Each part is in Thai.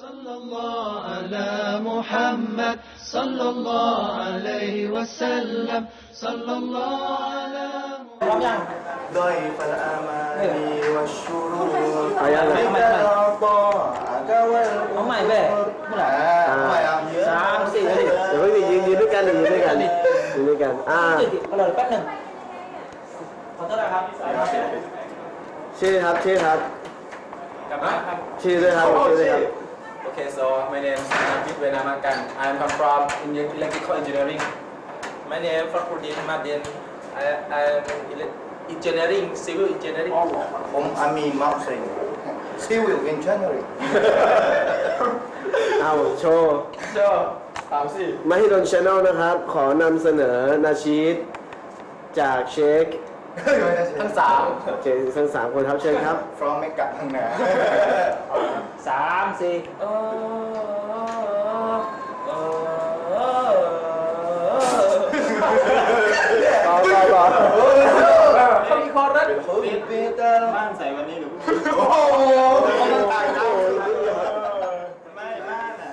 صلى الله على محمد صلى الله عليه وسلم صلى الله على พร้อมยัง ضيف الأماني والشرور أيا لا. بك العطاء เอาใหม่เว้ยเมื่อไหร่ เอาใหม่อ่ะ สามสี่เลยดิ เดี๋ยวเพิ่งดิยืนยืนด้วยกันดิยืนด้วยกันยืนด้วยกัน อ่า จุดดิเอาเลยแป๊บหนึงขอโทษนะครับ ชื่อครับ ชื่อครับ กลับมาครับ ชื่อด้วยครับ ชื่อด้วยครับ Okay, so my name is Nafit Wenamakan. I am come from Indian electrical engineering. My name is Fakhruddin Madin. I, I am in ele- engineering, civil engineering. ผมอามีนมักซิง Civil Engineering เอาโชว์เจ้าสามสี่มาฮิดนชาแนลนะครับ ขอนำเสนอนาชีตจากเชค ทั้งสามเจทั้งสามคนครับเชิญครับ from เมกะทางเหนือสามสี่เออเออต่อต่อต่อเขามีคอรัสบ้านใส่วันนี้หรือโอ้โหไม่บ้านอะ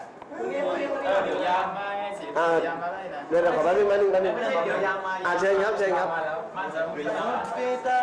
เดี๋ยวยามมาไงสิอ่ายามมาได้นะเดี๋ยวเราขอแป๊บนึงแป๊บนึงแป๊บนึงไม่ใช่เดี๋ยวยามมาอ่าเชิญครับเชิญครับ Pour les autres, tu as.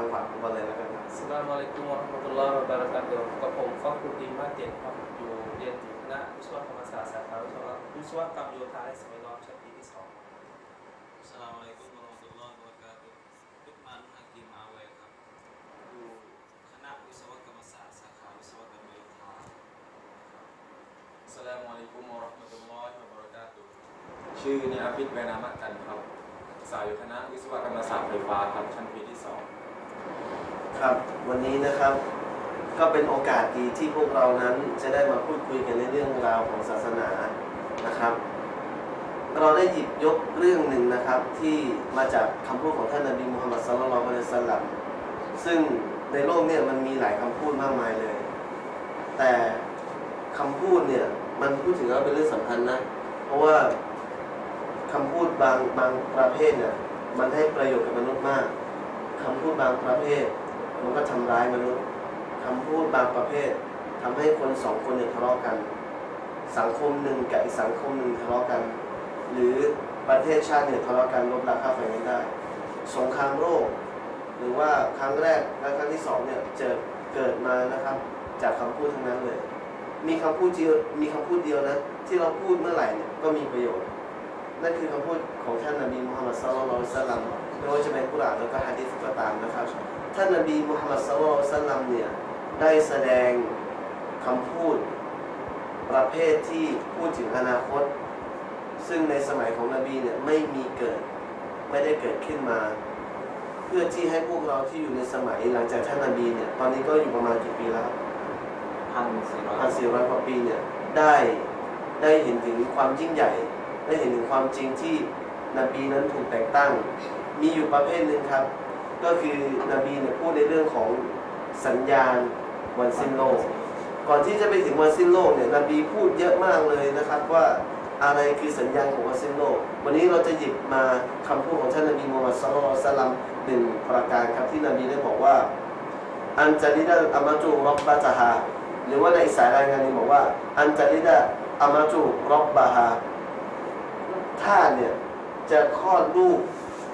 ากทางฝั่งคุณบอลเลยแล้วกันครับสลามอะลัยกุมวะเราะห์มะตุลลอฮ์วะบะเราะกาตุฮ์กับผมฟักรุดดีนมาเตียนครับอยู่เรียนอยู่คณะวิศวกรรมศาสตร์สาขาวิศวกรรมวิศวกรรมโยธาและสิ่งแวดล้อมชั้นปีที่สอง Assalamualaikum warahmatullahi wabarakatuh. Lukman Hakim Awe ครับอยู่คณะวิศวกรรมศาสตร์สาขาวิศวกรรมโยธาสลามอะลัยกุมวะเราะห์มะตุลลอฮิวะบะเราะกาตุฮ์ชื่อนิอาฟิตเวนามะกันครับศึกษาอยู่คณะวิศวกรรมศาสตร์ไฟฟ้าครับชั้นปีที่สอง ครับวันนี้นะครับก็เป็นโอกาสดีที่พวกเรานั้นจะได้มาพูดคุยกันในเรื่องราวของศาสนานะครับ เราได้หยิบยกเรื่องหนึ่งนะครับที่มาจากคำพูดของท่านนบีมุฮัมมัดสัลลัลลอฮุอะลัยฮิวะสัลลัมซึ่งในโลกเนี่ยมันมีหลายคำพูดมากมายเลย แต่คำพูดเนี่ยมันพูดถึงแล้วเป็นเรื่องสำคัญนะ เพราะว่าคำพูดบางบางประเภทเนี่ยมันให้ประโยชน์กับมนุษย์มาก คำพูดบางประเภท มันก็ทำร้ายมนุษย์คำพูดบางประเภททำให้คนสองคนเนี่ยทะเลาะกัน สังคมหนึ่งกับอีกสังคมหนึ่งทะเลาะกัน หรือประเทศชาติเนี่ยทะเลาะกันลบราค่าไฟกันได้ สงครามโลกหรือว่าครั้งแรกและครั้งที่สองเนี่ยเจอเกิดมานะครับ จากคำพูดทั้งนั้นเลย มีคำพูดเดียวมีคำพูดเดียวนะที่เราพูดเมื่อไหร่เนี่ยก็มีประโยชน์ นั่นคือคำพูดของท่านนบีมุฮัมมัดศ็อลลัลลอฮุซัลลัม ไม่ว่าจะเป็นกุรอานแล้วก็ฮะดีษก็ตามนะครับ ท่านนบีมุฮัมมัดศ็อลลัลลอฮุอะลัยฮิวะซัลลัมเนี่ยได้แสดงคำพูดประเภทที่พูดถึงอนาคต ซึ่งในสมัยของนบีเนี่ยไม่มีเกิดไม่ได้เกิดขึ้นมา เพื่อที่ให้พวกเราที่อยู่ในสมัยหลังจากท่านนบีเนี่ยตอนนี้ก็อยู่ประมาณกี่ปีแล้วครับพันสี่ร้อยพันสี่ร้อยกว่าปีเนี่ยได้ได้เห็นถึงความยิ่งใหญ่ ได้เห็นถึงความจริงที่ นบีนั้นถูกแต่งตั้ง มีอยู่ประเภทหนึ่งครับ ก็คือนบีเนี่ยพูดในเรื่องของสัญญาณวันสิ้นโลก ก่อนที่จะไปถึงวันสิ้นโลกเนี่ยนบีพูดเยอะมากเลยนะครับว่าอะไรคือสัญญาณของวันสิ้นโลก วันนี้เราจะหยิบมาคำพูดของท่านนบีมูฮัมมัดศ็อลลัลลอฮุลตัลลัมหนึ่งประการครับที่นบีได้บอกว่า อันจาริดะอามาจูรับบะตะฮาหรือว่าในสายรายงานนี้บอกว่า อันจาริดะอามาจูรับบะฮาท่าสเนี่ย จะคลอดลูก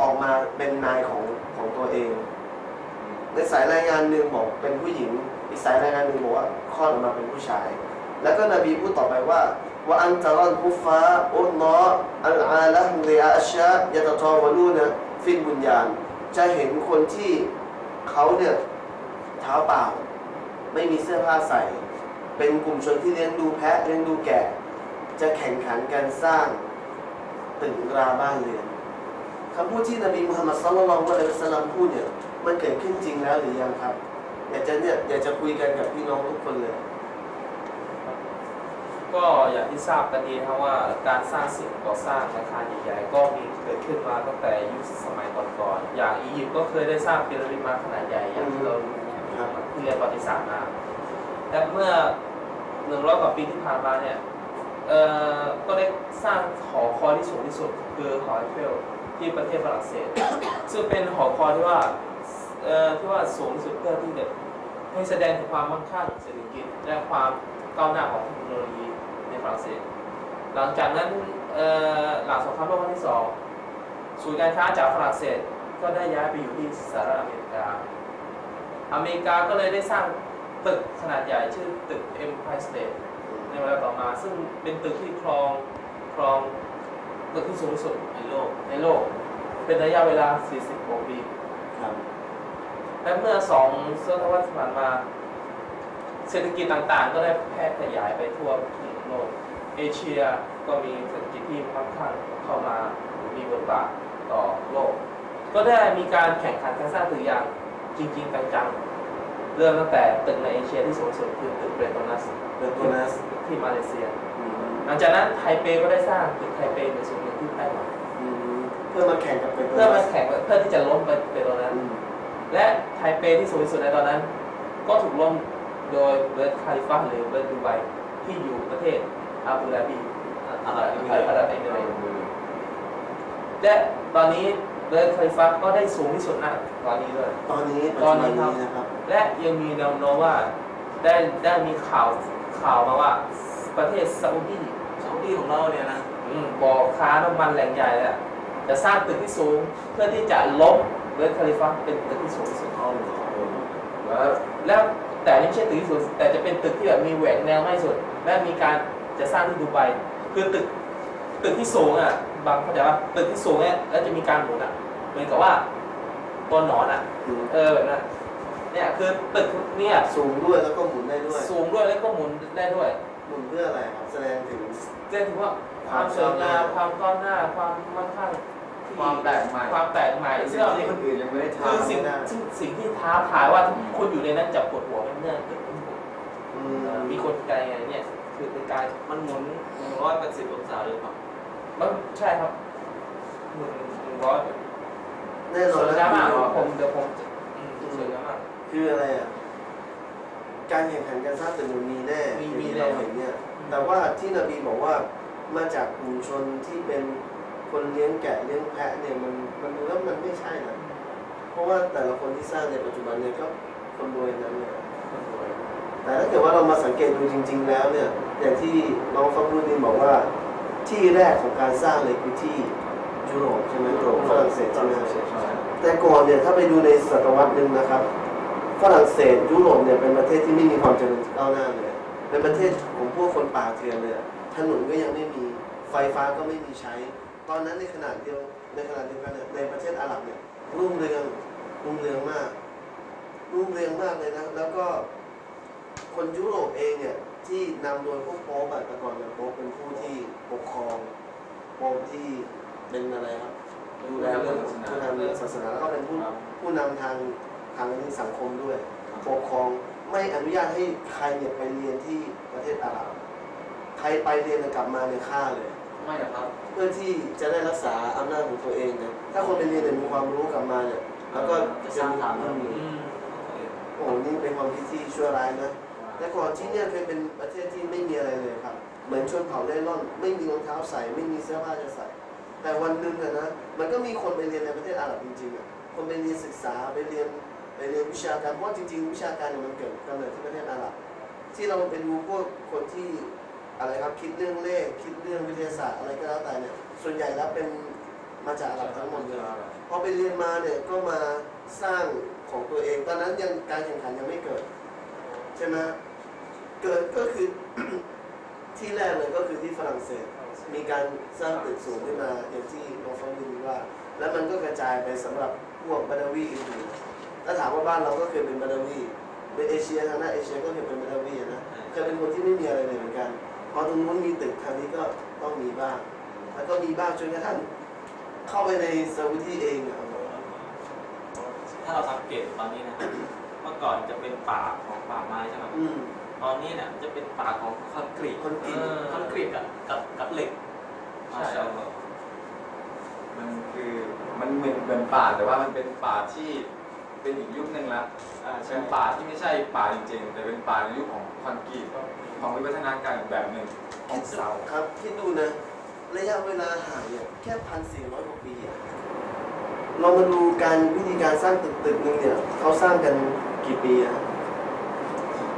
ออกมาเป็นนายของของตัวเององ ในสายรายงานหนึ่งบอกเป็นผู้หญิง อีกสายรายงานหนึ่งบอกว่าคลอดออกมาเป็นผู้ชาย แล้วก็นบีพูดต่อไปว่าว่าอันตรอนคุฟ้าอุลลออัลอาละฮุริอาชะยะตะตอวะลูนะฟินบุญญาณจะเห็นคนที่เขาเนี่ยเท้าเปล่า ไม่มีเสื้อผ้าใส่ เป็นกลุ่มชนที่เลี้ยงดูแพะเลี้ยงดูแกะ จะแข่งขันการสร้าง ตึกราบ้านเรือนคำพูดที่นบีมุฮัมมัดศ็อลลัลลอฮุอะลัยฮิวะซัลลัมพูดเนี่ยมันเกิดขึ้นจริงแล้วหรือยังครับ อยากจะเนี่ยอยากจะคุยกันกับพี่น้องทุกคนเลย ก็อย่างที่ทราบกันดีครับว่าการสร้างสิ่งก่อสร้างอาคารใหญ่ๆก็มีเกิดขึ้นมาตั้งแต่ยุคสมัยก่อนๆอย่างอียิปต์ก็เคยได้สร้างพีระมิดมาขนาดใหญ่อย่างที่เรารู้ครับที่เรียนประวัติศาสตร์มาแต่เมื่อหนึ่งร้อยกว่าปีที่ผ่านมาเนี่ย เอ่อก็ได้สร้างหอคอยที่สูงที่สุดคือหอไอเฟลที่ประเทศฝรั่งเศส ซึ่งเป็นหอคอยที่ว่าเอ่อที่ว่าสูงที่สุดเพื่อที่จะให้แสดงถึงความมั่งคั่งเศรษฐกิจและความก้าวหน้าของเทคโนโลยีในฝรั่งเศส หลังจากนั้นเอ่อหลังสงครามโลกครั้งที่สองศูนย์การค้าจากฝรั่งเศสก็ได้ย้ายไปอยู่ที่สหรัฐอเมริกา อเมริกาก็เลยได้สร้างตึกขนาดใหญ่ชื่อตึก Empire State เวลาต่อมา ซึ่งเป็นตึกที่ครองครองตึกที่สูงที่สุดในโลกในโลก เป็นระยะเวลา 40กว่าปีครับและเมื่อสองศตวรรษที่ผ่านมา เศรษฐกิจต่างๆ ก็ได้แพร่ขยายไปทั่วทุกโลก เอเชียก็มีเศรษฐกิจที่ค่อนข้างเข้ามามีบทบาทต่อโลก ก็ได้มีการแข่งขันการสร้างตึกอย่างจริง ๆ จังๆเริ่มตั้งแต่ตึกในเอเชียที่สูงสุดคือตึกเบรตอนัสเปิดโบนัส ที่มาเลเซีย หลังจากนั้นไทเปก็ได้สร้างตึกไทเปหนึ่งศูนย์หนึ่งที่ไต้หวันอืมเพื่อมาแข่งกับเปิดโบเพื่อนัมาสแข่งเพื่อที่จะล้มไปเบรตอนัสอืมและไทเปที่สูงที่สุดในตอนนั้น ก็ถูกล้มโดยเบิร์ดคาลิฟาหรือเบิร์ดดูไบที่อยู่ประเทศอาบูดาบีอาหรับเอมิเรตส์อาหรับเอมิเรตส์และตอนนี้เบิร์ดคาลิฟาก็ได้สูงที่สุดนะตอนนี้ด้วยตอนนี้ปัจตจุอนบันี้นครับนี้นะครับและยังมีแนวโน้มว่าได้ได้มีข่าว ข่าวมาว่าประเทศซาอุดีซาอุดีของเราเนี่ยนะอืมบ่อค้าน้ำมันแหล่งใหญ่เลยอะจะสร้างตึกที่สูงเพื่อที่จะล้มเบิร์ดคาลิฟาเป็นตึกที่สูงที่สุดเอาแล้วแล้วแต่นี่ไม่ใช่ตึกที่สูงแต่จะเป็นตึกที่แบบมีแหวกแนวไม่สุด และมีการจะสร้างที่ดูไบคือตึกตึกที่สูงอะบางเข้าใจว่าตึกที่สูงเนี่ยแล้วจะมีการหมุนอะเหมือนกับว่าตัวหนอนอะอืมเออแบบนั้น เนี่ยคือตึกเนี่ยสูงด้วยแล้วก็หมุนได้ด้วย สูงด้วยแล้วก็หมุนได้ด้วยหมุนเพื่ออะไรครับแสดงถึงแจ้งถึงว่าความสวยงามความก้าวหน้าความมั่งคั่งที่ความแปลกใหม่ความแปลกใหม่ซึ่งเราที่คนอื่นยังไม่ได้คือทำสิ่งซึ่งสิ่งที่ท้าทายว่าคนอยู่ในนั้นจะปวดหัวเป็นเรื่องตึกที่หมุนอืเอ่อมมีคนไกลไงเนี่ยคือเป็นการมันหมุนหนึ่งร้อยแปดสิบองศาหรือเปล่ามันใช่ครับหนึ่งหนึ่งร้อยแน่นสอนวยแล้งามมากวผมเดี๋ยวผมจะอืมสวยงามมาก คืออะไรอะการแข่งขันการสร้างตึกมันมีแน่มีอย่างมีที่แน่ เราเห็นเนี่ย แต่ว่าที่นบีบอกว่ามาจากกลุ่มชนที่เป็นคนเลี้ยงแกะเลี้ยงแพะเนี่ยมันมันดูแล้วมันไม่ใช่นะเพราะว่าแต่ละคนที่สร้างในปัจจุบันเนี่ยก็คนรวยนั้นเนี่ยแต่ถ้าเกิดว่าเรามาสังเกตดูจริง ๆ แล้วเนี่ยอย่างที่น้องฟังรุ่นนี้บอกว่า ที่แรกของการสร้างเลยคือที่ยุโรปใช่ไหมยุโรปฝรั่งเศสใช่ไหม แต่ก่อนเนี่ยถ้าไปดูในศตวรรษหนึ่งนะครับ ฝรั่งเศสยุโรปเนี่ยเป็นประเทศที่ไม่มีความเจริญก้าวหน้าเลยเป็นประเทศของพวกคนป่าเถื่อนเลยอะถนนก็ยังไม่มีไฟฟ้าก็ไม่มีใช้ ตอนนั้นในขณะเดียวในขณะเดียวกันเนี่ยในประเทศอาหรับเนี่ยรุ่งเรืองรุ่งเรืองมากรุ่งเรืองมากเลยนะแล้วก็คนยุโรปเองเนี่ยที่นำโดยพวกโป๊ปอะแต่ก่อนเนี่ยโป๊ปเป็นผู้ที่ปกครองโป๊ปที่เป็นอะไรครับดูแลเรื่องศาสนาผู้นำเรื่องศาสนาแล้วก็เป็นผู้ผู้นำทาง ทางเรื่องสังคมด้วยปกครองไม่อนุญาตให้ใครเนี่ยไปเรียนที่ประเทศอาหรับใครไปเรียนแล้วกลับมาเนี่ยฆ่าเลยไม่หรอกครับ เพื่อที่จะได้รักษาอำนาจของตัวเองนะถ้าคนไปเรียนเนี่ยมีความรู้กลับมาเนี่ยแล้วก็จะสร้างฐานอืมอืมโอ้โหนี่เป็นความคิดที่ชั่วร้ายนะแต่ก่อนที่เนี่ยเคยเป็นประเทศที่ไม่มีอะไรเลยครับ เหมือนชนเผ่าเล่ร่อน ไม่มีรองเท้าใส่ไม่มีเสื้อผ้าจะใส่ แต่วันหนึ่งอะนะมันก็มีคนไปเรียนในประเทศอาหรับจริงๆอะคนไปเรียนศึกษาไปเรียน เรียนวิชาการเพราะจริงๆวิชาการเนี่ยมันเกิดกำเนิดที่ประเทศอาหรับที่เราไปดูพวกคนที่อะไรครับคิดเรื่องเลขคิดเรื่องวิทยาศาสตร์อะไรก็แล้วแต่เนี่ยส่วนใหญ่แล้วเป็นมาจากอาหรับทั้งหมดเลยพอไปเรียนมาเนี่ยก็มาสร้างของตัวเองตอนนั้นยังการแข่งขันยังไม่เกิดใช่ไหมเกิดก็คือที่แรกเลยก็คือที่ฝรั่งเศส มีการสร้างตึกสูงขึ้นมาอย่างที่น้องฟองดินว่า แล้วมันก็กระจายไปสำหรับพวกบาดาวีอื่น ถ้าถามว่าบ้านเราก็เคยเป็นบาดาวีเป็นเอเชียทางด้านเอเชียก็เคยเป็นบาดาวีอะนะเคยเป็นคนที่ไม่มีอะไรเลยเหมือนกันพอตรงนู้นมีตึกทางนี้ก็ต้องมีบ้างแล้วก็มีบ้างจนกระทั่งเข้าไปในซาอุดีเองอะถ้าเราสังเกตตอนนี้นะเมื่อก่อนจะเป็นป่าของป่าไม้ใช่ไหมอืมตอนนี้เนี่ยจะเป็นป่าของคอนกรีตคอนกรีตเออคอนกรีตกับกับกับเหล็กมาชาอัลลอฮ์มันคือมันเหมือนเหมือนป่าแต่ว่ามันเป็นป่าที่ เป็นอีกยุคหนึ่งละอ่าใช่เป็นป่าที่ไม่ใช่ป่าจริงๆแต่เป็นป่าในยุคของคอนกรีตของวิวัฒนาการอีกแบบหนึ่งของเสาครับคิดดูนะ ระยะเวลาห่างเนี่ยแค่พันสี่ร้อยกว่าปีอะเรามาดูการวิธีการสร้างตึกตึกหนึงเนี่ยเขาสร้างกันกี่ปีอะ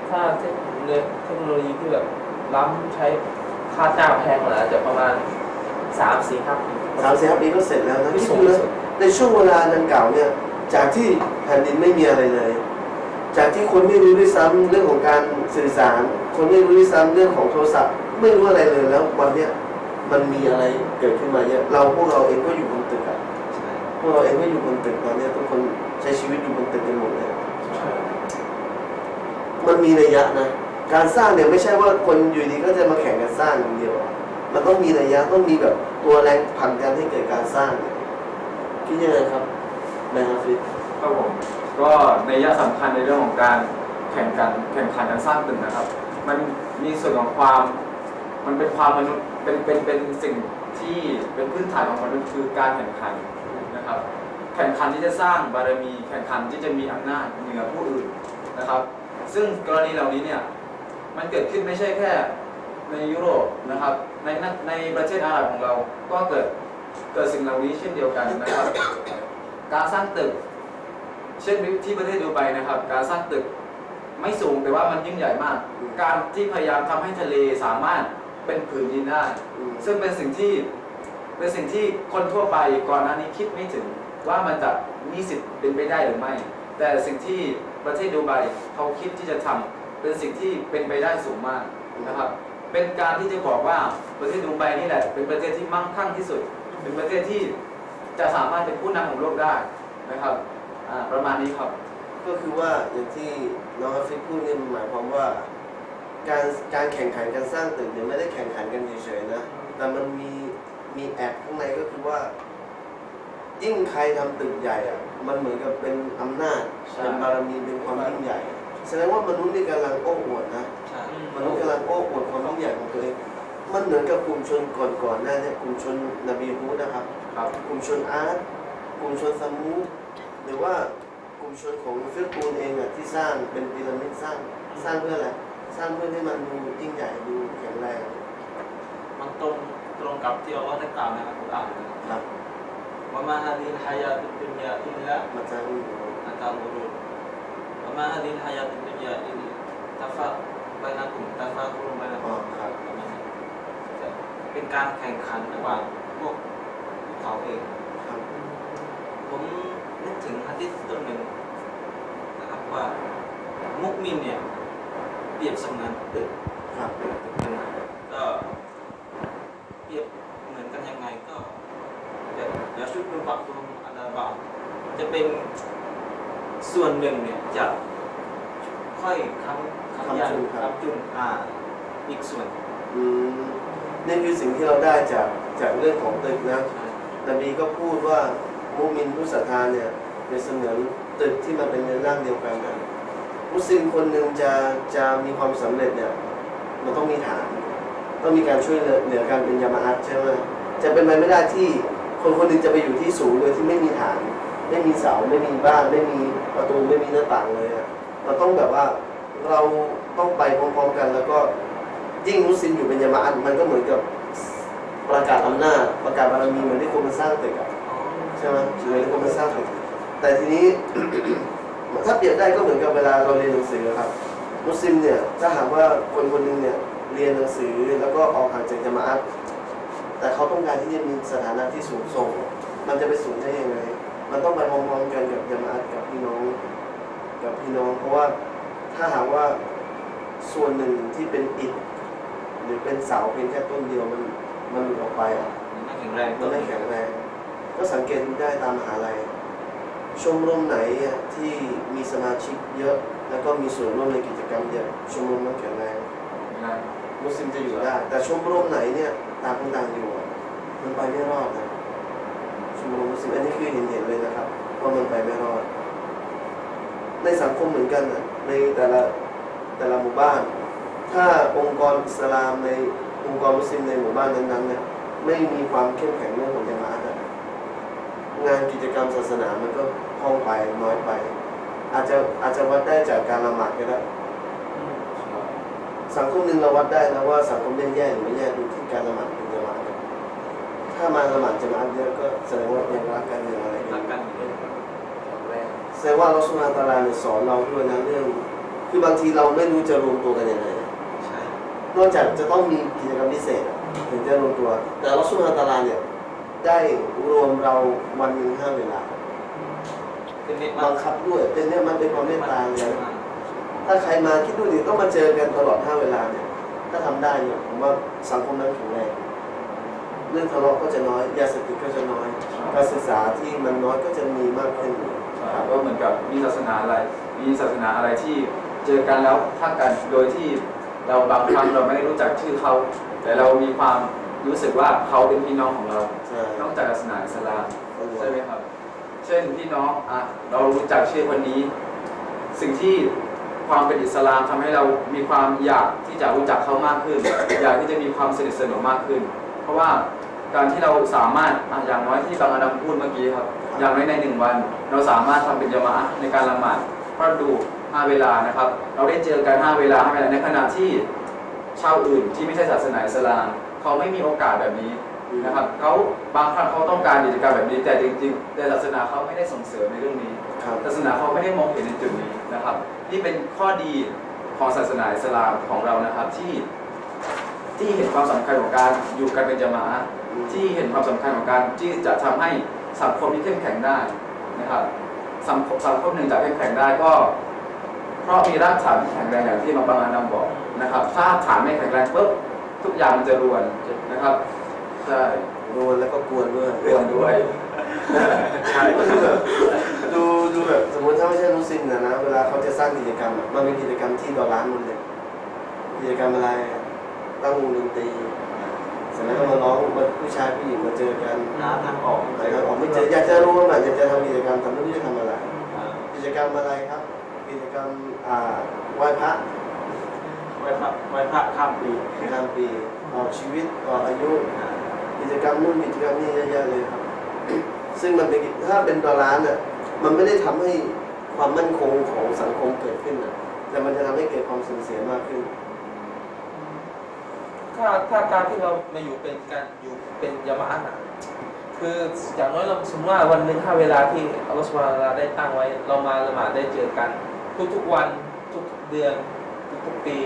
ถ้าเทคโนโลยีเทคโนโลยีที่แบบล้ำใช้ค่าจ้างแพงหน่อยอาจจะประมาณสามสี่ห้าปีสามสิบห้าปีก็เสร็จแล้วนะที่คิดสูงดูที่นะสุดในช่วงเวลาดังกล่าวเนี่ยจากที่แผ่นดินไม่มีอะไรเลย จากที่คนไม่รู้ด้วยซ้ำเรื่องของการสื่อสาร คนไม่รู้ด้วยซ้ำเรื่องของโทรศัพท์ ไม่รู้อะไรเลยแล้ววันเนี้ยมันมีอะไรเกิดขึ้นมาเยอะเราพวกเราเองก็อยู่บนตึกอะพวกเราเองก็อยู่บนตึกตอนเนี้ยทุกคนใช้ชีวิตอยู่บนตึกกันหมดเลยมันมีระยะนะ การสร้างเนี่ยไม่ใช่ว่าคนอยู่ดีก็จะมาแข่งกันสร้างอย่างเดียว มันต้องมีระยะต้องมีแบบตัวแรงผลักดันให้เกิดการสร้างเนี่ยคิดยังไงครับนายฮาฟิด ครับผมก็ในยะสำคัญในเรื่องของการแข่งกันแข่งขันการสร้างตึกนะครับ มันมีส่วนของความมันเป็นความมนุษย์เป็นเป็นเป็นสิ่งที่เป็นพื้นฐานของมนุษย์คือการแข่งขันนะครับ แข่งขันที่จะสร้างบารมีแข่งขันที่จะมีอำนาจเหนือผู้อื่นนะครับ ซึ่งกรณีเหล่านี้เนี่ยมันเกิดขึ้นไม่ใช่แค่ในยุโรปนะครับ ในในประเทศอาหรับของเราก็เกิดเกิดสิ่งเหล่านี้เช่นเดียวกันนะครับ การสร้างตึก เช่นที่ประเทศดูไบนะครับ การสร้างตึกไม่สูงแต่ว่ามันยิ่งใหญ่มาก การที่พยายามทำให้ทะเลสามารถเป็นผืนดินได้ ซึ่งเป็นสิ่งที่เป็นสิ่งที่คนทั่วไปก่อนหน้านี้คิดไม่ถึงว่ามันจะมีสิทธิ์เป็นไปได้หรือไม่ แต่สิ่งที่ประเทศดูไบเขาคิดที่จะทำเป็นสิ่งที่เป็นไปได้สูงมากนะครับ เป็นการที่จะบอกว่าประเทศดูไบนี่แหละ เป็นประเทศที่มั่งคั่งที่สุด เป็นประเทศที่จะสามารถเป็นผู้นำของโลกได้นะครับ อ่าประมาณนี้ครับก็คือว่าอย่างที่น้องฮาฟิดพูดเนี่ยมันหมายความว่า การการแข่งขันการสร้างตึกเนี่ยไม่ได้แข่งขันกันเฉยๆนะแต่มันมีมีแอบข้างในก็คือว่า ยิ่งใครทำตึกใหญ่อะมันเหมือนกับเป็นอำนาจใช่เป็นบารมีเป็นความยิ่งใหญ่ แสดงว่ามนุษย์นี่กำลังโอ้อวดนะใช่มนุษย์กำลังโอ้อวดความยิ่งใหญ่ของตัวเองมันเหมือนกับกลุ่มชนก่อนๆหน้าเนี่ยกลุ่มชนนบีฮูดนะครับ ครับ กลุ่มชนอาร์ตกลุ่มชนซามูด หรือว่ากลุ่มชนของฟิลิปปูนเองอะที่สร้างเป็นพีระมิดสร้างสร้างเพื่ออะไรสร้างเพื่อให้มันดูยิ่งใหญ่ดูแข็งแรงมันตรงตรงกับที่อัลลอฮ์ได้กล่าวในอัลกุรอานนะครับว่ามาฮาดิลฮายาตุดดุนยาอิลลามาจากนี่อัตาลูรุนว่ามาฮาดิลฮายาตุดดุนยาอิลตาฟะบานากุมตาฟะกุรุบานาอ๋กุอมครับประมาณนั้นเป็นการแข่งขันระหว่างพวกพวกเขาเองครับผม นึกถึงฮะดิษต้นหนึ่งนะครับว่ามุกมินเนี่ยเปรียบเสมือนตึกครับตึกหนึ่งก็เปรียบเหมือนกันยังไงก็จะจะชุดรุบักรุมอันดาบาจะเป็นส่วนหนึ่งเนี่ยจะค่อยค้ำค้ำยันค้ำจุนอ่าอีกส่วนอืมนี่คือสิ่งที่เราได้จากจากเรื่องของตึกนะใช่นบีก็พูดว่า มุมินผู้ศรัทธาเนี่ยเป็นเสมือนตึกที่มันเป็นเนื้อร่างเดียวกันนะมุสลิมคนหนึ่งจะจะมีความสำเร็จเนี่ยมันต้องมีฐาน ต้องมีการช่วยเหลือกันเป็นยามาอัตใช่ไหมจะเป็นไปไม่ได้ที่คนคนหนึงจะไปอยู่ที่สูงโดยที่ไม่มีฐาน ไม่มีเสาไม่มีบ้าน ไม่มีประตูไม่มีหน้าต่างเลยอะเราต้องแบบว่าเราต้องไปพร้อมๆกัน แล้วก็ยิ่งมุสลิมอยู่เป็นยามาอัตมันก็เหมือนกับประกาศอำนาจประกาศบารมีเหมือนที่คนมันสร้างตึกอะ ใช่ไหมเหมือนคนมันสร้างตึกแต่ทีนี้ ถ้าเปรียบได้ก็เหมือนกับเวลาเราเรียนหนังสือครับ มุสลิมเนี่ยถ้าหากว่าคนคนหนึ่งเนี่ยเรียนหนังสือแล้วก็ออกห่างจากจามาอัตแต่เขาต้องการที่จะมีสถานะที่สูงส่ง มันจะไปสูงได้ยังไง มันต้องไปพร้อมๆกันกับยามาอัตกับพี่น้อง กับพี่น้อง เพราะว่าถ้าหากว่าส่วนหนึ่งที่เป็นอิฐหรือเป็นเสาเพียงแค่ต้นเดียวมันมันหลุดออกไปอะไม่แข็งแรงมันไม่แก็สังเกตดูได้ตามมหาลัยชมรมไหนอะที่มีสมาชิกเยอะ แล้วก็มีส่วนร่วมในกิจกรรมเยอะชมรมนั้นแข็งแรงนะมุสลิมจะอยู่ได้ แต่ชมรมไหนเนี่ยต่างคนต่างอยู่อะมันไปไม่รอดนะชมรมมุสลิมอันนี้คือเห็นเห็นๆเลยนะครับว่ามันไปไม่รอด ในสังคมเหมือนกันนะในแต่ละแต่ละหมู่บ้าน ถ้าองค์กรอิสลามในองค์กรมุสลิมในหมู่บ้านนั้นๆเนี่ยไม่มีความเข้มแข็งเรื่องของจามาอะห์อะ งานกิจกรรมศาสนามันก็คล่องไปน้อยไป อาจจะอาจจะวัดได้จากการละหมาดก็ได้สังคมหนึ่งเราวัดได้นะว่าสังคมเล่นแย่หรือไม่แย่ดูที่การละหมาดเป็นจามาอะห์ถ้ามาละหมาดจามาอะห์เยอะก็แสดงว่ายังรักกันยังอะไรกัรันกกันอยู่ด้วยแสดงว่าเราสุนาตาลาเนี่ยสอนเราด้วยนะเรื่องคือบางทีเราไม่รู้จะรวมตัวกันยังไงใช่นอกจากจะต้องมีกิจกรรมพิเศษอะถึงจะรวมตัว แต่เราสุนาตาลาเนี่ย ได้รวมเราวันหนึ่งห้าเวลาเป็นเน็ตบังคับด้วยเป็นเนี่ยมันเป็นความเมตตาเลยนะถ้าใครมาคิดดูดิต้องมาเจอกันตลอดห้าเวลาเนี่ย ถ้าทำได้เนี่ยผมว่าสังคมนั้นแข็งแรงเรื่องทะเลาะก็จะน้อยยาเสพติดก็จะน้อยการศึกษาที่มันน้อยก็จะมีมากขึ้นครับก็เหมือนกับมีศาสนาอะไร มีศาสนาอะไรที่เจอกันแล้วทักกันโดยที่เราบางครั้งเราไม่ได้รู้จักชื่อเขา แต่เรามีความ รู้สึกว่าเขาเป็นพี่น้องของเรา ใช่นอกจากศาสนาอิสลามใช่ไหมครับ เช่นพี่น้องอะเรารู้จักชื่อคนนี้ สิ่งที่ความเป็นอิสลามทำให้เรามีความอยากที่จะรู้จักเขามากขึ้น อยากที่จะมีความสนิทสนมมากขึ้น เพราะว่าการที่เราสามารถอะอย่างน้อยที่บางอาดัมพูดเมื่อกี้ครับ อย่างน้อยในหนึ่งวัน เราสามารถทำเป็นยามะห์ในการละหมาดเพราะดูห้าเวลานะครับ เราได้เจอกันห้าเวลาห้าเวลาในขณะที่ชาวอื่นที่ไม่ใช่ศาสนาอิสลาม เขาไม่มีโอกาสแบบนี้นะครับเขาบางครั้งเขาต้องการกิจกรรมแบบนี้ แต่จริงๆแต่ศาสนาเขาไม่ได้ส่งเสริมในเรื่องนี้ครับศาสนาเขาไม่ได้มองเห็นในจุดนี้นะครับ นี่เป็นข้อดีของศาสนาอิสลามของเรานะครับที่ที่เห็นความสำคัญของการอยู่กันเป็นจามะห์ที่เห็นความสำคัญของการที่จะทำให้สังคมที่เข้มแข็งได้นะครับสังคมสังคมหนึ่งจะเข้มแข็งได้ก็ เพราะมีรากฐานที่แข็งแรงอย่างที่มาบางอานำบอกนะครับถ้าฐานไม่แข็งแรงปุ๊บ ทุกอย่างมันจะรวนนะครับใช่โดนแล้วก็กวนด้วยรวนด้วยใช่ดูดูแบบสมมติถ้าไม่ใช่มุสลิมนะนะเวลาเขาจะสร้างกิจกรรมอะมันเป็นกิจกรรมที่ดอลลาร์หมดเลยกิจกรรมอะไรอะตั้งวงดนตรีเสร็จแล้วก็มาร้องมาผู้ชายผู้หญิงมาเจอกันหาทางออกไหนก็ออกไม่เจออยากจะรู้ว่ามันอยากจะทำกิจกรรมแต่ไม่รู้จะทำอะไรกิจกรรมอะไรครับ กิจกรรมอ่าไหว้พระไว้พระไว้พระข้ามปีประจำปีต่อชีวิตต่ออายุกิจกรรมนู่นกิจกรรมนี่เยอะแยะเลยครับ ซึ่งมันเป็นถ้าเป็นดอลลาร์น่ะมันไม่ได้ทำให้ความมั่นคงของสังคมเกิดขึ้นนะแต่มันจะทำให้เกิดความสูญเสียมากขึ้น ถ้าถ้าการที่เรามาอยู่เป็นการอยู่เป็นยามะอะห์น่ะคืออย่างน้อยเราสมมติว่าวันหนึ่งห้าเวลาที่อัลลอฮฺสุบฮานะฮูวะตะอาลาได้ตั้งไว้ เรามาละหมาดได้เจอกัน ทุกๆวันทุกๆเดือนทุกๆปี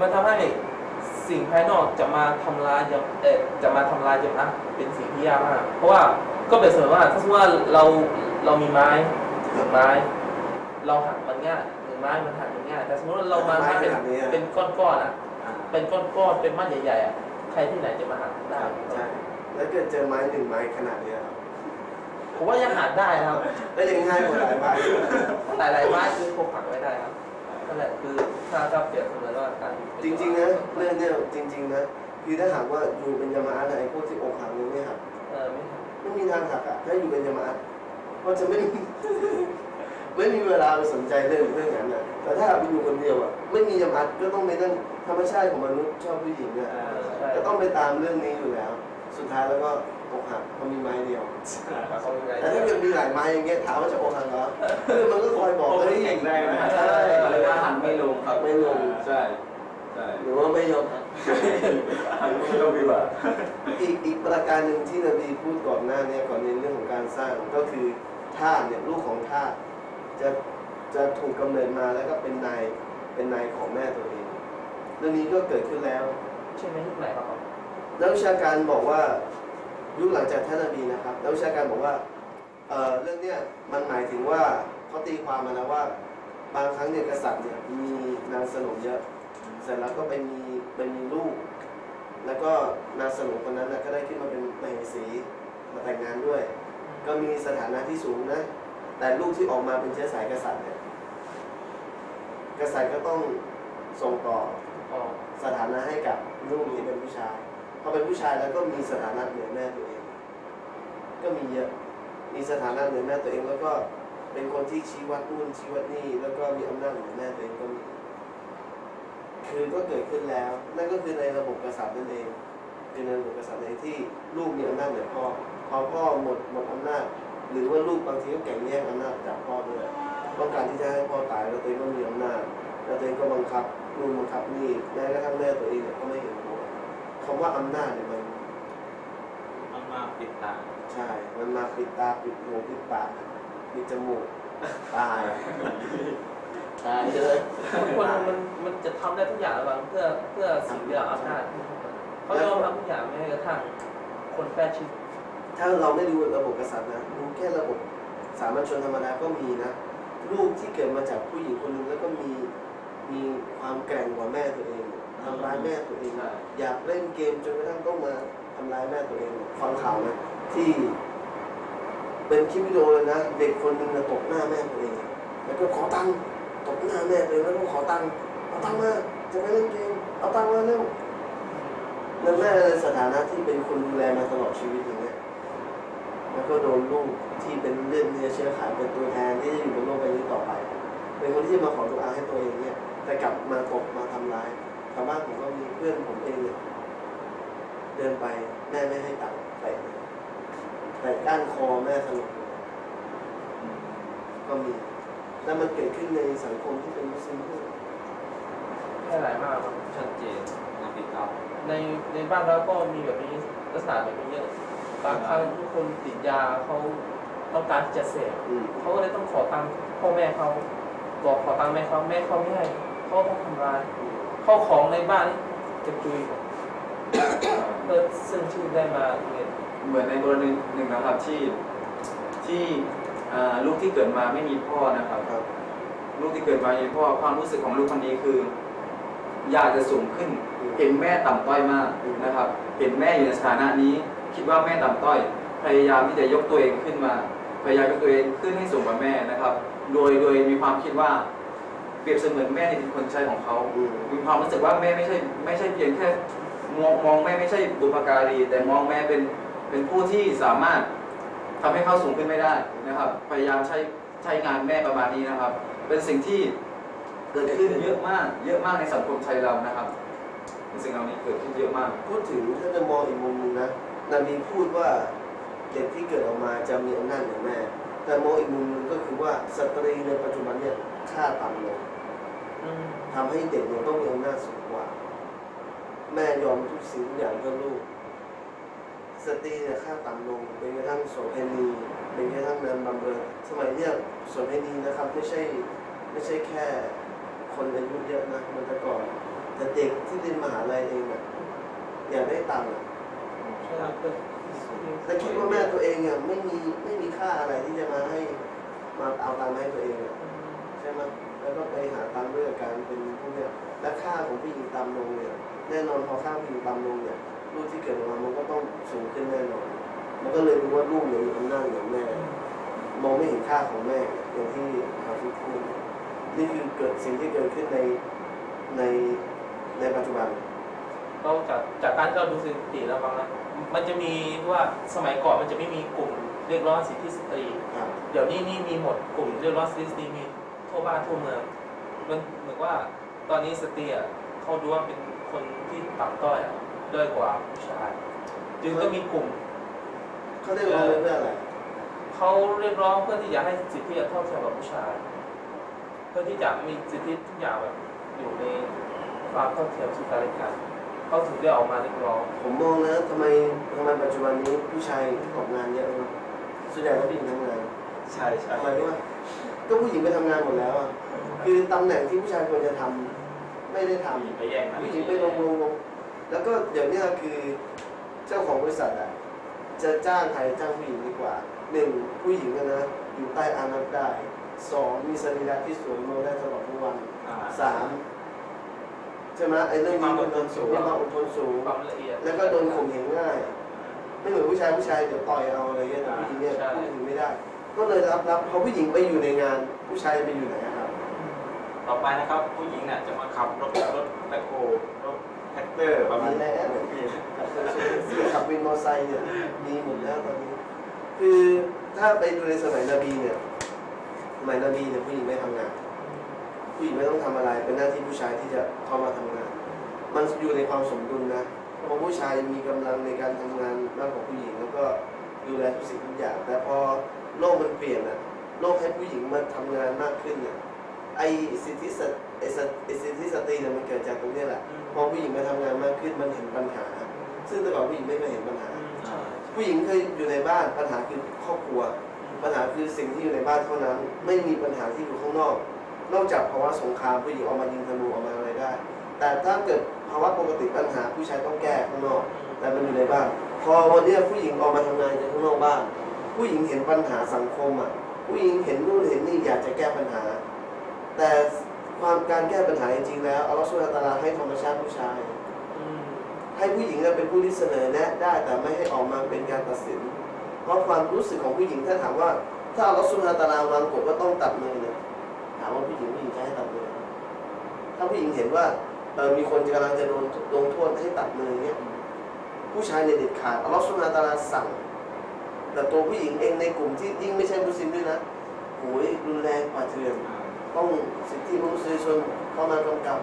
มันทำให้สิ่งภายนอกจะมาทำลายยามเออจะมาทำลายยามะห์เป็นสิ่งที่ยากมาก เพราะว่าก็เป็นเสมือนว่าถ้าสมมติว่าเราเรามีไม้หนึ่งไม้ เราหักมันง่ายหนึ่งไม้มันหักมันง่ายแต่สมมติว่าเรามาไม้เป็นไม้ขนาดนี้อะเป็นก้อนๆอะ เป็นก้อนๆเป็นมัดใหญ่ๆอะใครที่ไหนจะมาหาได้ใช่แล้วเกิดเจอไม้หนึ่งไม้ขนาดเนี้ยครับผมว่ายังหาได้นะครับแล้วยังง่ายกว่าหลายไม้หลายๆไม้คือคงหักไม่ได้ครับ นั่นแหละคือถ้าถ้าเปรียบเสมือนว่าการจริงๆนะเรื่องเนี้ยจริง ๆ นะคือถ้าหากว่าอยู่เป็นยามาอะห์นะไอ้พวกที่อกหักเนี่ยไม่หักเออไม่หักไม่มีทางหักอะถ้าอยู่เป็นยามาอะห์เพราะจะไม่มีไม่มีเวลาไปสนใจเรื่องเรื่องนั้นอะแต่ถ้าไปอยู่คนเดียวอะไม่มียามาอะห์ก็ต้องไปเรื่องธรรมชาติของมนุษย์ชอบผู้หญิงอะใช่ก็ต้องไปตามเรื่องนี้อยู่แล้ว สุดท้ายแล้วก็ อกหักเพราะมีไม้เดียวเขายังไงแต่ถ้าเกิดมีหลายไม้อย่างเงี้ยถามว่าจะอกหักเหรอคือมันก็คอยบอกโอ้เฮ้ยแข็งแรงนะใช่ก็เลยว่าหันไม่ลงครับไม่ลงใช่ใช่หรือว่าไม่ยอมหักหันไม่ลงดีกว่าอีกอีกประการหนึ่งที่นบีพูดก่อนหน้าเนี้ก่อนในเรื่องของการสร้างก็คือทาสเนี่ยลูกของทาสจะจะถูกกำเนิดมาแล้วก็เป็นนายเป็นนายของแม่ตัวเองเรื่องนี้ก็เกิดขึ้นแล้วใช่ไหมยุคไหนครับนักวิชาการบอกว่า ยุคหลังจากท่านนบีนะครับนักวิชาการบอกว่าเอ่อเรื่องเนี้ยมันหมายถึงว่าเขาตีความมาแล้วว่า บางครั้งเนี่ยกษัตริย์เนี่ยมีนางสนมเยอะเสร็จแล้วก็ไปมีไปมีลูก แล้วก็นางสนมคนนั้นนะก็ได้ขึ้นมาเป็นมเหสีมาแต่งงานด้วย ก็มีสถานะที่สูงนะแต่ลูกที่ออกมาเป็นเชื้อสายกษัตริย์เนี่ยกษัตริย์ก็ต้องส่งต่ออ๋อสถานะให้กับลูกที่เป็นผู้ชายพอเป็นผู้ชายแล้วก็มีสถานะเหนือแม่ตัวเอง ก็มีเยอะ มีสถานะเหนือแม่ตัวเอง แล้วก็เป็นคนที่ชี้วัดนู่นชี้วัดนี่ แล้วก็มีอำนาจเหนือแม่ตัวเองก็มี คือก็เกิดขึ้นแล้ว นั่นก็คือในระบบกษัตริย์นั่นเองคือในระบบกษัตริย์เองที่ลูกมีอำนาจเหนือพ่อ พอพ่อหมดหมดอำนาจ หรือว่าลูกบางทีก็แข่งแย่งอำนาจจากพ่อด้วยต้องการที่จะให้พ่อตายแล้วตัวเองก็มีอำนาจแล้วตัวเองก็บังคับนู่นบังคับนี่แม้กระทั่งแม่ตัวเองเนี่ยก็ไม่เห็นหัวยคำว่าอำนาจเนี่ยมันมันมาปิดตา ใช่ มันมาปิดตาปิดหูปิดปากปิดจมูกตายตายเลยคนมันมันจะทำได้ทุกอย่างหรือเปล่าเพื่อเพื่อสิ่งที่เราอำนาจเขายอมทำทุกอย่างไม่กระทั่งคนแปดชิดถ้าเราไม่ดูระบบกษัตริย์นะดูแค่ระบบสามัญชนธรรมดาก็มีนะลูกที่เกิดมาจากผู้หญิงคนหนึงแล้วก็มีมีความแกร่งกว่าแม่ตัวเองทำร้ายแม่ตัวเองอยากเล่นเกมจนกระทั่งต้องมาทำร้ายแม่ตัวเองฟังข่าวไหม ที่เป็นคลิปวิดีโอเลยนะ เด็กคนหนึ่งนะตบหน้าแม่ตัวเองแล้วก็ขอตังค์ตบหน้าแม่เองแล้วก็ขอตังค์เอาตังค์มาจะไปเล่นเกมเอาตังค์มาเร็วแล้วแม่ในสถานะที่เป็นคนดูแลมาตลอดชีวิตอย่างเงี้ยแล้วก็โดนลูกที่เป็นเลือดเนื้อเชื้อไขเป็นตัวแทนที่จะอยู่บนโลกใบนี้ต่อไป เป็นคนที่จะมาขอดุอาให้ตัวเองเนี่ยแต่กลับมาตบมาทำร้ายชาวบ้านผมก็มีเพื่อนผมเองเนี่ยเดินไปแม่ไม่ให้ตังค์ไป แต่ก้านคอแม่สลบเลยก็มี แล้วมันเกิดขึ้นในสังคมที่เป็นมุสลิมด้วยแค่หลายมากครับชัดเจนมาปิดตาในในบ้านเราก็มีแบบนี้ลักษณะแบบนี้เยอะบางครั้งทุกคนติดยาเขาต้องการที่จะเสพอืมเขาก็เลยต้องขอตังค์พ่อแม่เขาบอกขอตังค์แม่เขาแม่เขาไม่ให้เขาต้องทำร้ายเข้าของในบ้านนี่กระจุยหมดเพื่อซึ่งชื่อได้มาเรียน เหมือนในกรณีหนึ่งนะครับที่ที่อ่าลูกที่เกิดมาไม่มีพ่อนะครับ ครับ ลูกที่เกิดมาไม่มีพ่อความรู้สึกของลูกคนนี้คือ อยากจะสูงขึ้น เห็นแม่ต่ำต้อยมากนะครับ เห็นแม่อยู่ในสถานะนี้ คิดว่าแม่ต่ำต้อย พยายามที่จะยกตัวเองขึ้นมา พยายามยกตัวเองขึ้นให้สูงกว่าแม่นะครับ โดยโดยมีความคิดว่า เปรียบเสมือนแม่นี่เป็นคนใช้ของเขา อืม มีความรู้สึกว่าแม่ไม่ใช่ไม่ใช่เพียงแค่มองมองแม่ไม่ใช่บุพการี แต่มองแม่เป็น เป็นผู้ที่สามารถทำให้เขาสูงขึ้นไม่ได้นะครับ พยายามใช้ใช้งานแม่ประมาณนี้นะครับ เป็นสิ่งที่เกิดขึ้นเยอะมาก เยอะมากในสังคมไทยเรานะครับเป็นสิ่งเหล่านี้เกิดขึ้นเยอะมาก พูดถึงถ้าจะมองอีกมุมหนึงนะนบีพูดว่าเด็กที่เกิดออกมาจะมีอำนาจเหนือแม่ แต่มองอีกมุมหนึงก็คือว่าสตรีในปัจจุบันเนี่ยค่าต่ำลงทำให้เด็กเนี่ยต้องมีอำนาจสูงกว่า แม่ยอมทุกสิ่งทุกอย่างเพื่อลูก สตรีเนี่ยค่าต่ำลงเป็นกระทั่งโสเภณีเป็นกระทั่งนางบำเรอสมัยเนี่ยโสเภณีนะครับไม่ใช่ไม่ใช่แค่คนอายุเยอะนะมันแต่ก่อน แต่เด็กที่เรียนมหาลัยเองอะอยากได้ตังค์อะใช่ครับเพื่อแต่คิดว่าแม่ตัวเองอะไม่มีไม่มีค่าอะไรที่จะมาให้มาเอาตังค์มาให้ตัวเองอะใช่ไหมแล้วก็ไปหาตามด้วยการเป็นพวกเนี้ยและค่าของผู้หญิงตามลงเนี่ยแน่นอนพอค่าผู้หญิงตามลงเนี่ย ลูกที่เกิดมามันก็ต้องสูงขึ้นแน่นอน มันก็เลยรู้ว่าลูกเนี่ยมีอำนาจเหนือแม่ มองไม่เห็นค่าของแม่อย่างที่ฮาฟิซพูดนี่คือเกิดสิ่งที่เกิดขึ้นในในในปัจจุบันเราจากจากการที่เราดูสถิติแล้วฟังนะมันจะมีว่าสมัยก่อนมันจะไม่มีกลุ่มเรียกร้องสิทธิสตรี ครับเดี๋ยวนี้นี่มีหมดกลุ่มเรียกร้องสิทธิสตรีมีทั่วบ้านทั่วเมือง มันเหมือนว่าตอนนี้สตรีอะเขาดูว่าเป็นคนที่ต่ำต้อยอะ ด้อยกว่าผู้ชาย จึงก็มีกลุ่มเขาได้ร้องเพื่ออะไรเขาเรียกร้องเพื่อที่จะให้สิทธิเท่าเทียมกับผู้ชาย เพื่อที่จะมีสิทธิทุกอย่างแบบอยู่ในความเท่าเทียมซึ่งกันและกันเขาถึงได้ออกมาเรียกร้อง ผมมองนะทำไมทำไมปัจจุบันนี้ผู้ชายออกงานเยอะนะส่วนใหญ่แล้วผู้หญิงทำงานใช่ใช่ทำไมรู้ไหมก็ผู้หญิงไปทำงานหมดแล้วอะคือตำแหน่งที่ผู้ชายควรจะทำไม่ได้ทำไปแย่งกันผู้หญิงไปลงลงลง แล้วก็เดี๋ยวเนี้คือเจ้าของบริษัทอะจะจ้างใครจ้างผู้หญิงดีกว่าเพหนึ่งผู้หญิงอะนะอยู่ใต้อานัตได้สองมีสรีระที่สวยมองได้ตลอดทั้งวันอ่า สามใช่ไหมไอ้เรื่องนี้มันโดนสูง มีความอดทนสูง ความละเอียด แล้วก็โดนข่มเหงง่าย ไม่เหมือนผู้ชายผู้ชายเดี๋ยวต่อยเอาอะไรเงี้ยแต่ผู้หญิงเนี่ยใช่ ผู้หญิงไม่ได้ ก็เลยรับรับพอผู้หญิงไปอยู่ในงาน ผู้ชายไปอยู่ไหนอะครับ ต่อไปนะครับผู้หญิงเนี่ยจะมาขับรถรถแบคโฮรถแท็กเตอร์ประมาณนี้แล้วขับวินมอเตอร์ไซค์เนี่ยมีหมดแล้วตอนนี้ คือถ้าไปดูในสมัยนบีเนี่ยสมัยนบีเนี่ยผู้หญิงไม่ทำงานผู้หญิงไม่ต้องทำอะไรเป็นหน้าที่ผู้ชายที่จะเข้ามาทำงาน มันอยู่ในความสมดุลนะเพราะผู้ชายมีกำลังในการทำงานมากกว่าผู้หญิง แล้วก็ดูแลทุกสิ่งทุกอย่าง แต่พอโลกมันเปลี่ยนอะโลกให้ผู้หญิงมาทำงานมากขึ้นเนี่ยไอสิทธิสต ไอสตไอสิทธิสตรีเนี่ยมันเกิดจากตรงเนี้ยแหละพอผู้หญิงมาทำงานมากขึ้นมันเห็นปัญหา ซึ่งแต่ก่อนผู้หญิงไม่เคยเห็นปัญหาใช่ผู้หญิงเคยอยู่ในบ้านปัญหาคือครอบครัว ปัญหาคือสิ่งที่อยู่ในบ้านเท่านั้น ไม่มีปัญหาที่อยู่ข้างนอก นอกจากภาวะสงครามผู้หญิงออกมายิงธนูออกมาอะไรได้ แต่ถ้าเกิดภาวะปกติปัญหาผู้ชายต้องแก้ข้างนอก แต่มันอยู่ในบ้าน พอวันเนี้ยผู้หญิงออกมาทำงานจากข้างนอกบ้าน ผู้หญิงเห็นปัญหาสังคมอะ ผู้หญิงเห็นนู่นเห็นนี่อยากจะแก้ปัญหา แต่ ความการแก้ปัญหาจริงๆแล้วอัลลอฮฺสุลตาราให้ธรรมชาติผู้ชาย ให้ผู้หญิงเนี่ยเป็นผู้ที่เสนอแนะได้แต่ไม่ให้ออกมาเป็นการตัดสิน เพราะความรู้สึกของผู้หญิงถ้าถามว่า ถ้าอัลลอฮฺสุลตาราวางกฎว่าต้องตัดมือเนี่ยถามว่าผู้หญิงผู้หญิงจะให้ตัดมือไหมถ้าผู้หญิงเห็นว่าเออมีคนกำลังจะโดนลงโทษให้ตัดมือเนี่ยผู้ชายเนี่ยเด็ดขาดอัลลอฮฺสุลตาราสั่งแต่ตัวผู้หญิงเองในกลุ่มที่ยิ่งไม่ใช่มุสลิมด้วยนะโหยรุนแรงกว่าเถื่อนต้องสิ ทธิมนุษยชนเข้ามากำกับ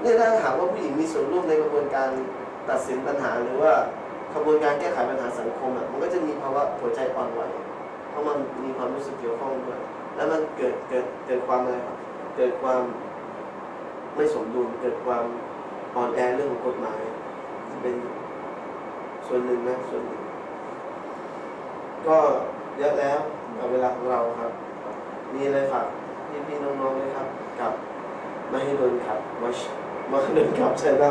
เนี่ยถ้าหากว่าผู้หญิงมีส่วนร่วมในกระบวนการตัดสินปัญหา หรือว่ากระบวนการแก้ไขปัญหาสังคมอะมันก็จะมีภาวะหัวใจอ่อนไหวเพราะมันมีความรู้สึกเกี่ยวข้องด้วยแล้วมันเกิดเกิดเกิดความอะไรครับเกิดความไม่สมดุลเกิดความอ่อนแอเรื่องของกฎหมายเป็นส่วนหนึ่งนะส่วนหนึ่งก็เยอะแล้วกับเวลาของเราครับ มีอะไรฝากพี่พี่ๆน้องๆไหมครับ กับ ไม่ให้โดนขับมาชมาโดนขับใช่เล่า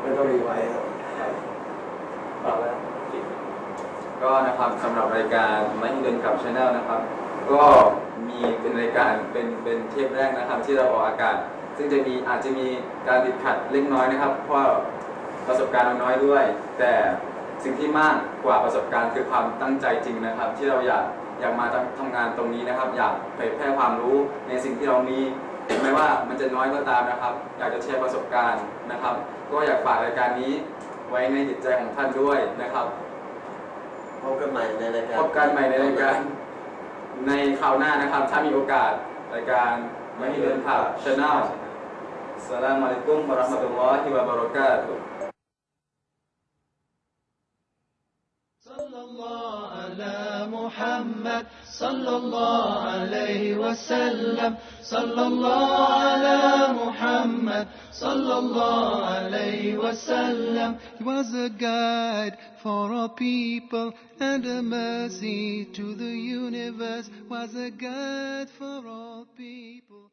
ไม่ต้องมีไว้ครับฝากแล้วก็นะครับสำหรับรายการไม่ให้เดินกับชาแนลนะครับ ก็มีเป็นรายการเป็นเป็นเทปแรกนะครับ ที่เราออกอากาศ ซึ่งจะมีอาจจะมีการติดขัดเล็กน้อยนะครับ เพราะประสบการณ์เราน้อยด้วย แต่สิ่งที่มากกว่าประสบการณ์คือความตั้งใจจริงนะครับ ที่เราอยาก อยากมาทำทำงานตรงนี้นะครับ อยากเผยแพร่ความรู้ในสิ่งที่เรามีไม่ว่ามันจะน้อยก็ตามนะครับ อยากจะแชร์ประสบการณ์นะครับ ก็อยากฝากรายการนี้ไว้ในจิตใจของท่านด้วยนะครับพบกันใหม่ในรายการพบกันใหม่ในรายการ ในคราวหน้านะครับ ถ้ามีโอกาสรายการไม่ให้เดินผ่านช anel สลามอะลัยกุมวะเราะห์มะตุลลอฮิวะบะเราะกาตุฮ์ محمد صلى الله عليه وسلم صلى الله على Muhammad صلى الله عليه وسلم He was a guide for all people and a mercy to the universe was a guide for all people